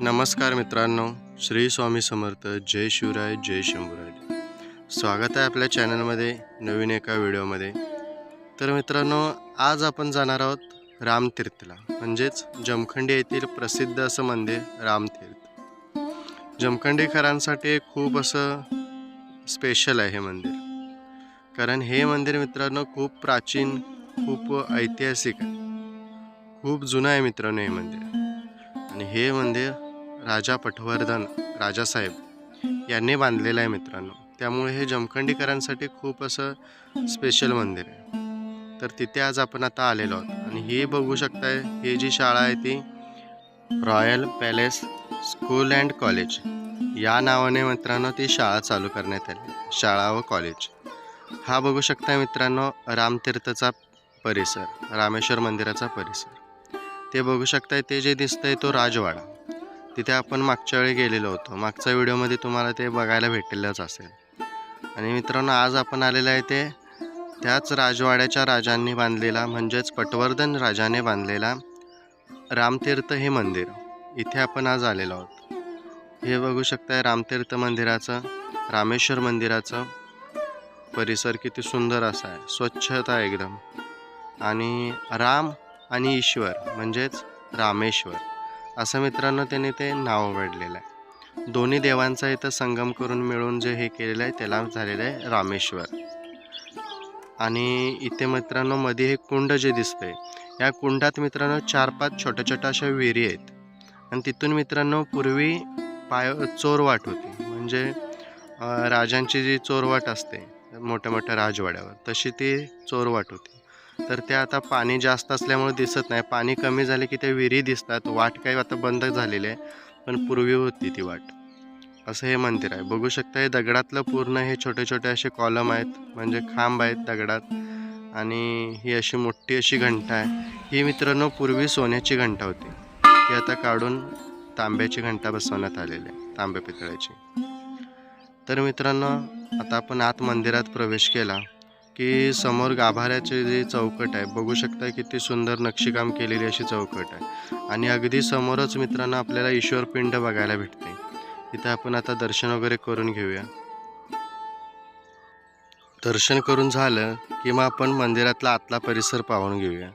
नमस्कार मित्रांनो श्री स्वामी समर्थ जय शिवराय जय शंभूराय. स्वागत आहे आपल्या चॅनलमध्ये नवीन एका व्हिडिओमध्ये. तर मित्रांनो आज आपण जाणार आहोत रामतीर्थला. म्हणजेच जमखंडी येथील प्रसिद्ध असं मंदिर रामतीर्थ. जमखंडीकरांसाठी खूप असं स्पेशल आहे हे मंदिर. कारण हे मंदिर मित्रांनो खूप प्राचीन खूप ऐतिहासिक आहे. खूप जुनं आहे मित्रांनो हे मंदिर. आणि हे मंदिर राजा पटवर्धन राजासाहेब यांनी बांधलेलं आहे मित्रांनो. त्यामुळे हे जमखंडीकरांसाठी खूप असं स्पेशल मंदिर आहे. तर तिथे आज आपण आता आलेलो आहोत. आणि हे बघू शकताय ही जी शाळा आहे ती royal palace school and college. या नावाने मित्रांनो ती शाळा चालू करण्यात आली. शाळा व कॉलेज. हा बघू शकता मित्रांनो रामतीर्थचा परिसर रामेश्वर मंदिराचा परिसर. ते बघू शकताय ते जे दिसतंय तो राजवाडा. तिथे आपण मागच्या वेळी गेलेलो होतो. मागच्या व्हिडिओमध्ये तुम्हाला ते बघायला भेटलेलंच असेल. आणि मित्रांनो आज आपण आलेलं आहे ते त्याच राजवाड्याच्या राजांनी बांधलेला म्हणजेच पटवर्धन राजाने बांधलेला रामतीर्थ हे मंदिर. इथे आपण आज आलेलो आहोत. हे बघू शकताय रामतीर्थ मंदिराचं रामेश्वर मंदिराचं परिसर किती सुंदर असा आहे. स्वच्छता एकदम. आणि राम आणि ईश्वर म्हणजेच रामेश्वर असं मित्रांनो त्याने ते नाव पडलेलं आहे. दोन्ही देवांचा इथं संगम करून मिळून जे हे केलेलं आहे त्याला झालेलं आहे रामेश्वर. आणि इथे मित्रांनो मध्ये हे कुंड जे दिसतंय या कुंडात मित्रांनो चार पाच छोट्या छोट्या अशा विहिरी आहेत. आणि तिथून मित्रांनो पूर्वी पाय चोरवाट होती. म्हणजे राजांची जी चोरवाट असते मोठ्या मोठ्या राजवाड्यावर तशी ती चोरवाट होती. तर त्या आता पाणी जास्त असल्यामुळे दिसत नाही. पाणी कमी झाले की त्या विहिरी दिसतात. वाट काही आता बंद झालेली आहे पण पूर्वी होती ती वाट. असं हे मंदिर आहे. बघू शकता हे दगडातलं पूर्ण हे छोटे छोटे असे कॉलम आहेत. म्हणजे खांब आहेत दगडात. आणि ही अशी मोठी अशी घंटा आहे. ही मित्रांनो पूर्वी सोन्याची घंटा होती. ती आता काढून तांब्याची घंटा बसवण्यात आलेली आहे तांब्या पितळ्याची तर मित्रांनो आता आपण आत मंदिरात प्रवेश केला की समोर गाभाऱ्याचे जे चौकट आहे बघू शकता किती सुंदर नक्षीकाम केलेली अशी चौकट आहे. आणि अगदी समोरच मित्रांनो आपल्याला ईश्वर पिंड बघायला भेटते. तिथे आपण आता दर्शन वगैरे करून घेऊया. दर्शन करून झालं की मग आपण मंदिरातला आतला परिसर पाहून घेऊया.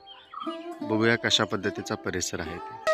बघूया कशा पद्धतीचा परिसर आहे ते.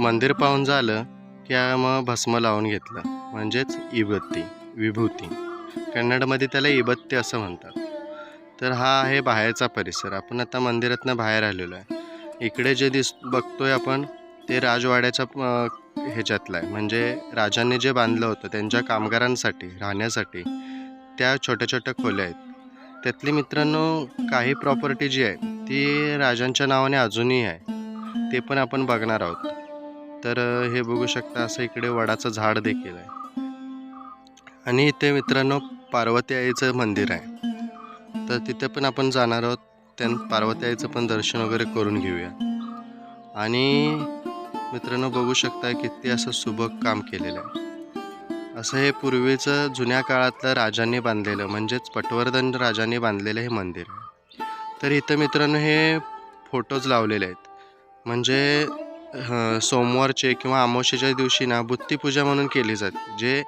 मंदिर पाहून झालं की मग भस्म लावून घेतलं. म्हणजेच इबत्ती विभूती. कन्नडमध्ये त्याला इबत्ती असं म्हणतात. तर हा आहे बाहेरचा परिसर. आपण आता मंदिरातनं बाहेर आलेलो आहे. इकडे जे दिस बघतोय आपण ते राजवाड्याच्या ह्याच्यातलं आहे. म्हणजे राजांनी जे बांधलं होतं त्यांच्या कामगारांसाठी राहण्यासाठी त्या छोट्या छोट्या खोल्या आहेत. त्यातली मित्रांनो काही प्रॉपर्टी जी आहे ती राजांच्या नावाने अजूनही आहे. ते पण आपण बघणार आहोत. तर हे बघू शकता असं इकडे वडाचं झाड देखील आहे. आणि इथे मित्रांनो पार्वती आईचं मंदिर आहे. तर तिथे पण आपण जाणार आहोत. त्या पार्वती आईचं पण दर्शन वगैरे करून घेऊया. आणि मित्रांनो बघू शकता किती असं सुबक काम केलेलं आहे. असं हे पूर्वीचं जुन्या काळातलं राजांनी बांधलेलं म्हणजेच पटवर्धन राजांनी बांधलेलं हे मंदिर तर इथं मित्रांनो हे फोटोज लावलेले आहेत. म्हणजे सोमवारचे किंवा अमावस्येच्या दिवशी ना बुत्तीपूजा म्हणून केली जाते. जे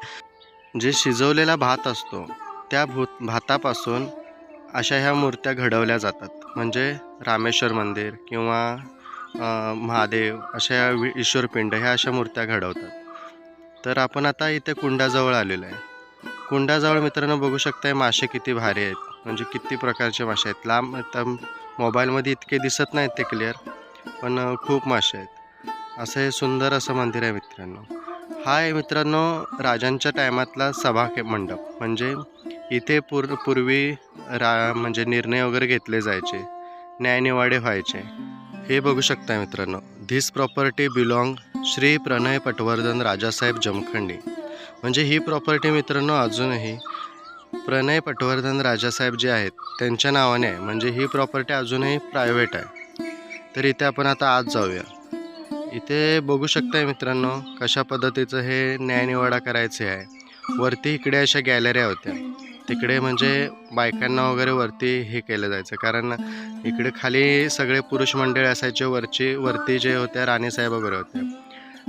जे शिजवलेला भात असतो त्या भूत भातापासून अशा ह्या मूर्त्या घडवल्या जातात. म्हणजे रामेश्वर मंदिर किंवा महादेव अशा ह्या वि- ईश्वरपिंड ह्या अशा मूर्त्या घडवतात. तर आपण आता इथे कुंडाजवळ आलेलो आहे. कुंडाजवळ मित्रांनो बघू शकताय मासे किती भारी आहेत. म्हणजे किती प्रकारचे मासे आहेत. लांब आता मोबाईलमध्ये इतके दिसत नाहीत ते क्लिअर पण खूप मासे आहेत. असं हे सुंदर असं मंदिर आहे मित्रांनो. हा आहे मित्रांनो राजांच्या टायमातला सभा के मंडप. म्हणजे इथे पूर पूर्वी रा म्हणजे निर्णय वगैरे घेतले जायचे. न्यायनिवाडे व्हायचे. हे बघू शकता मित्रांनो. This property belong Shri Pranay Patwardhan Rajasaheb Jamkhandi. म्हणजे ही प्रॉपर्टी मित्रांनो अजूनही प्रणय पटवर्धन राजासाहेब जे आहेत त्यांच्या नावाने आहे. म्हणजे ही प्रॉपर्टी अजूनही प्रायव्हेट आहे. तर इथे आपण आता आज जाऊया. इथे बघू शकताय मित्रांनो कशा पद्धतीचं हे न्यायनिवाडा करायचे आहे. वरती इकडे अशा गॅलऱ्या होत्या. तिकडे म्हणजे बायकांना वगैरे वरती हे केलं जायचं. कारण इकडे खाली सगळे पुरुष मंडळ असायचे वरची वरती जे होत्या राणीसाहेब वगैरे होत्या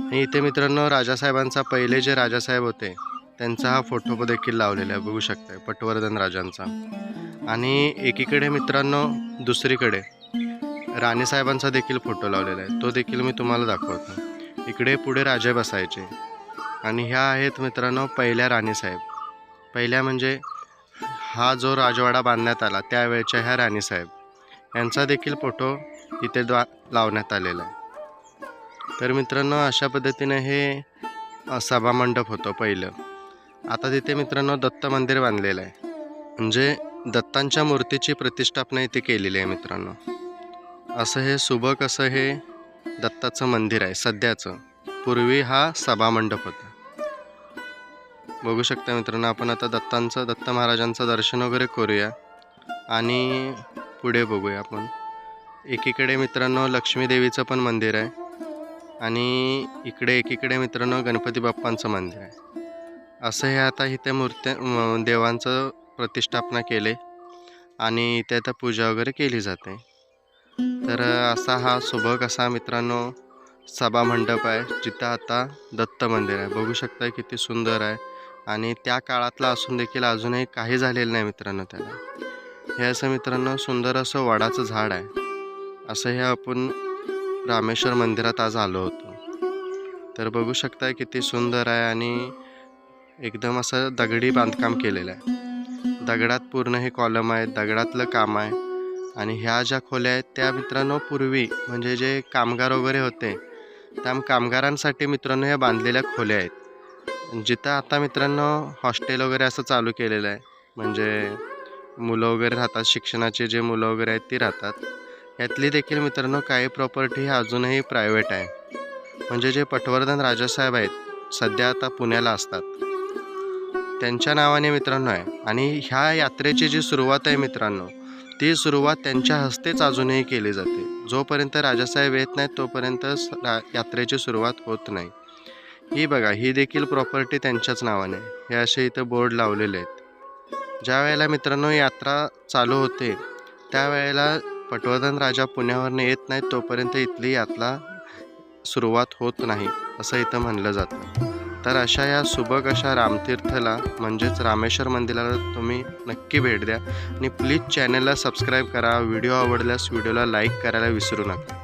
आणि इथे मित्रांनो राजासाहेबांचा पहिले जे राजासाहेब होते त्यांचा हा फोटो देखील लावलेला आहे. बघू शकताय पटवर्धन राजांचा. आणि एकीकडे मित्रांनो दुसरीकडे राणेसाहेबांचा देखील फोटो लावलेला आहे. तो देखील मी तुम्हाला दाखवतो. इकडे पुढे राजे बसायचे. आणि ह्या आहेत मित्रांनो पहिल्या राणीसाहेब पहिल्या म्हणजे हा जो राजवाडा बांधण्यात आला त्यावेळच्या ह्या राणीसाहेब यांचा देखील फोटो इथे द्वा लावण्यात आलेला आहे. तर मित्रांनो अशा पद्धतीने हे सभामंडप होतं पहिलं. आता तिथे मित्रांनो दत्त मंदिर बांधलेलं आहे. म्हणजे दत्तांच्या मूर्तीची प्रतिष्ठापना इथे केलेली आहे मित्रांनो. असं हे सुबक असं हे दत्ताचं मंदिर आहे सध्याचं. पूर्वी हा सभामंडप होता. बघू शकता मित्रांनो आपण आता दत्तांचं दत्त महाराजांचं दर्शन वगैरे करूया. आणि पुढे बघूया आपण. एकीकडे मित्रांनो लक्ष्मीदेवीचं पण मंदिर आहे. आणि इकडे एकीकडे मित्रांनो गणपती बाप्पांचं मंदिर आहे. असं हे आता इथे मूर्त्या म- देवांचं प्रतिष्ठापना केले. आणि इथे आता पूजा वगैरे केली जाते. तर असा हा सुबक असा मित्रांनो सभा मंडप आहे जिथं आता दत्त मंदिर आहे. बघू शकता किती सुंदर आहे. आणि त्या काळातला असून देखील अजूनही काही झालेलं नाही मित्रांनो त्याला. हे असं मित्रांनो सुंदर असं वडाचं झाड आहे. असं हे आपण रामेश्वर मंदिरात आज आलो होतो. तर बघू शकताय किती सुंदर आहे आणि एकदम असं दगडी बांधकाम केलेलं आहे. दगडात पूर्ण हे कॉलम आहे दगडातलं काम आहे. आणि ह्या ज्या खोल्या आहेत त्या मित्रांनो पूर्वी म्हणजे जे कामगार वगैरे होते त्या कामगारांसाठी मित्रांनो ह्या बांधलेल्या खोल्या आहेत. जिथं आता मित्रांनो हॉस्टेल वगैरे असं चालू केलेलं आहे म्हणजे मुलं वगैरे राहतात शिक्षणाचे जे मुलं वगैरे आहेत ती राहतात. यातली देखील मित्रांनो काही प्रॉपर्टी ही अजूनही प्रायव्हेट आहे. म्हणजे जे पटवर्धन राजासाहेब आहेत सध्या आता पुण्याला असतात. त्यांच्या नावाने मित्रांनो आहे. आणि ह्या यात्रेची जी सुरुवात आहे मित्रांनो ती सुरुवात त्यांच्या हस्तेच अजूनही केली जाते. जोपर्यंत राजासाहेब येत नाहीत तोपर्यंत रा- यात्रेची सुरुवात होत नाही. ही बघा ही देखील प्रॉपर्टी त्यांच्याच नावाने. हे असे इथं बोर्ड लावलेले आहेत. ज्या वेळेला मित्रांनो यात्रा चालू होते त्यावेळेला पटवर्धन राजा पुण्यावरनं येत नाहीत तोपर्यंत इथली यात्रा सुरुवात होत नाही असं इथं म्हणलं जातं. तर अशा या सुबक अशा रामतीर्थला म्हणजेच रामेश्वर मंदिराला तुम्ही नक्की भेट द्या. आणि प्लीज चॅनलला सबस्क्राईब करा. व्हिडिओ आवडल्यास व्हिडिओला लाईक करायला विसरू नका.